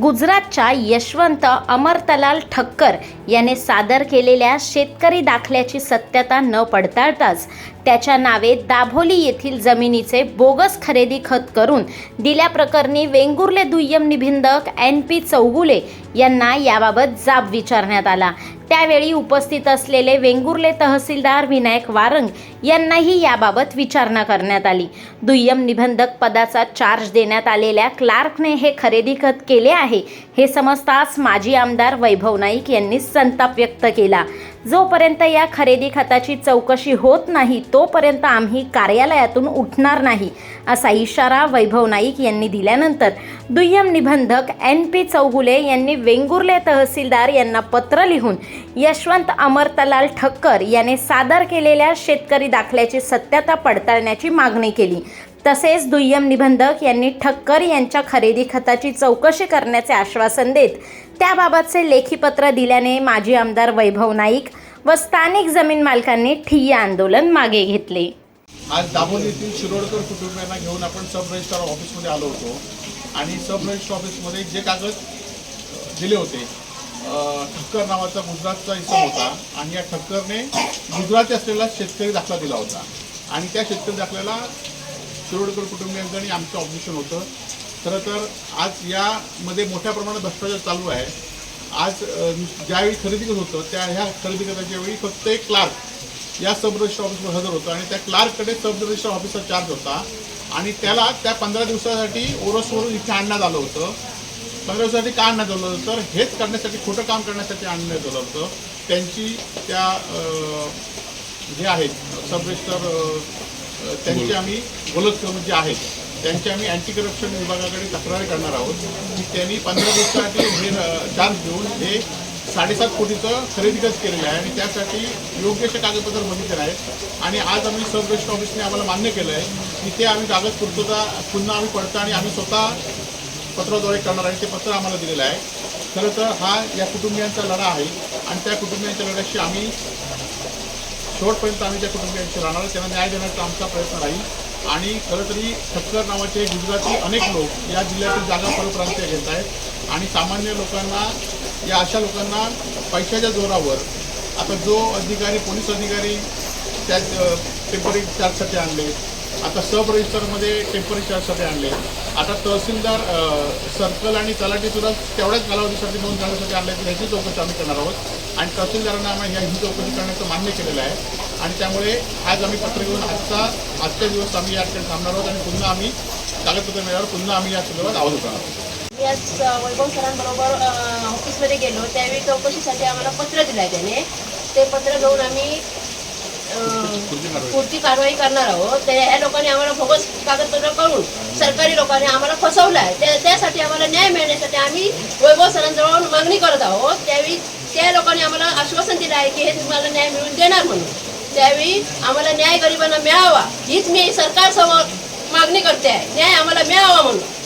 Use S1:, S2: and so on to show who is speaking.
S1: गुजरातच्या यशवंत अमरतलाल ठक्कर याने सादर केलेल्या शेतकरी दाखल्याची सत्यता न पडताळताच त्याच्या नावे दाभोली येथील जमिनीचे बोगस खरेदी खत करून दिल्याप्रकरणी वेंगुर्ले दुय्यम निबंधक एन पी चौगुले यांना याबाबत जाब विचारण्यात आला. त्यावेळी उपस्थित असलेले वेंगुर्ले तहसीलदार विनायक वारंग यांनाही याबाबत विचारणा करण्यात आली. दुय्यम निबंधक पदाचा चार्ज देण्यात आलेल्या क्लार्कने हे खरेदी खत केले आहे हे समजताच माजी आमदार वैभव नाईक यांनी संताप व्यक्त केला. जोपर्यंत या खरेदी खताची चौकशी होत नाही तोपर्यंत आम्ही कार्यालयातून उठणार नाही असा इशारा वैभव नाईक यांनी दिल्यानंतर दुय्यम निबंधक एन पी चौगुले यांनी वेंगुर्ले तहसीलदार यांना पत्र लिहून यशवंत अमरतलाल ठक्कर याने सादर केलेल्या शेतकरी दाखल्याची सत्यता पडताळण्याची मागणी केली. तसेच दुय्यम निबंधक यांनी ठक्कर यांच्या खरेदी खताची चौकशी करण्याचे आश्वासन देत त्याबाबतचे लेखीपत्र दिल्याने माजी आमदार वैभव नाईक व स्थानिक जमीन मालकांनी ठिय्या आंदोलन मागे घेतले.
S2: आज दाभोलीतील शिरोडकर कुटुंबियांना घेऊन आपण सब रजिस्ट्रार ऑफिसमध्ये आलो होतो. आणि सब रजिस्ट्रार ऑफिसमध्ये जे कागद दिले होते ठक्कर नावाचा गुजरातचा इसम होता. आणि या ठक्करने गुजराती असलेला शेतकरी दाखला दिला होता. आणि त्या शेतकरी दाखल्याला शिरोडकर कुटुंबियांचं आणि आमचं ऑब्जेक्शन होतं. खरं तर आज यामध्ये मोठ्या प्रमाणात भ्रष्टाचार चालू आहे. आज ज्यावेळी खरेदी करत होतं त्या ह्या खरेदी करण्याच्या वेळी फक्त एक क्लार्क या सब रजिस्टर ऑफिसवर हजर होतं आणि त्या क्लार्ककडे सब रजिस्टर ऑफिसचा चार्ज होता. आणि त्याला त्या पंधरा दिवसासाठी ओरसवरून इथे आणण्यात आलं होतं. पंधरा दिवसासाठी का आणण्यात आलं होतं? तर हेच करण्यासाठी खोटं काम करण्यासाठी आणण्यात आलं होतं. त्यांची त्या जे आहेत सब रजिस्टर आम्ही त्यांचे आम्ही गोलक जे आहेत त्यांची आम्ही अँटी करप्शन विभागाकडे तक्रार करणार आहोत. की त्यांनी पंधरा दिवसासाठी हे अ, चार्ज घेऊन हे साडेसात कोटीचं खरेदी खत केलेलं आहे आणि त्यासाठी योग्य असे कागदपत्र बघितले आहेत. आणि आज आम्ही सब रजिस्टर ऑफिसने आम्हाला मान्य केलं आहे की ते आम्ही कागद पूर्तता पुन्हा आम्ही पडताळणी आम्ही स्वतः पत्राद्वारे करणार आहे. ते पत्र आम्हाला दिलेलं आहे. खरं तर हा या कुटुंबियांचा लढा आहे आणि त्या कुटुंबियांच्या लढ्याशी आम्ही शेवटपर्यंत आम्ही त्या कुटुंबियांशी राहणार त्यांना न्याय देण्याचा आमचा प्रयत्न राहील. आणि खरं तरी ठक्कर नावाचे गुजराती अनेक लोक या जिल्ह्यातील जागा परप्रांतीय घेत आहेत. आणि सामान्य लोकांना या अशा लोकांना पैशाच्या जोरावर आता जो अधिकारी पोलीस अधिकारी त्या टेंपररी चार्जसाठी आणले आता सब रजिस्टरमध्ये टेंपररी चार्जसाठी आणले आता तहसीलदार सर्कल आणि तलाठी सुद्धा तेवढ्याच कालावधीसाठी नोंद करण्यासाठी आणले तर ह्याची चौकशी आम्ही करणार आहोत. आणि तहसीलदारांना आम्ही ह्या ही चौकशी करण्याचं मान्य केलेलं आहे. आणि त्यामुळे आज आम्ही पत्र घेऊन आजचा आजच्या दिवस आम्ही या ठिकाणी थांबणार आहोत आणि पुन्हा आम्ही कागदपत्र मिळाल्यावर पुन्हा आम्ही या संदर्भात आवाज उठणार आहोत.
S3: मी आज वैभव सरांबरोबर ऑफिसमध्ये गेलो. त्यावेळी चौकशीसाठी आम्हाला पत्र दिलं आहे त्याने. ते पत्र घेऊन आम्ही पुढची कारवाई करणार आहोत. त्या या लोकांनी आम्हाला भोगस कागदपत्र करून सरकारी लोकांनी आम्हाला फसवलं आहे त्यासाठी आम्हाला न्याय मिळण्यासाठी आम्ही वैभव सरांजवळ मागणी करत आहोत. त्यावेळी त्या लोकांनी आम्हाला आश्वासन दिलं आहे की हे तुम्हाला न्याय मिळून देणार म्हणून. त्यावेळी आम्हाला न्याय गरिबांना मिळावा हीच मी सरकारसमोर मागणी करते आहे. न्याय आम्हाला मिळावा म्हणून.